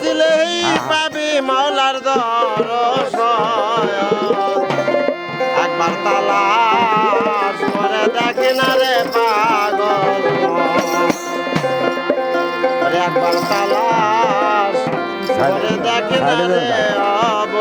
বুঝলেই পাবি মাওলার দরশয় একবার তালাশ করে দেখি না রে পাগল। একবার তালাশ করে দেখি না রে অব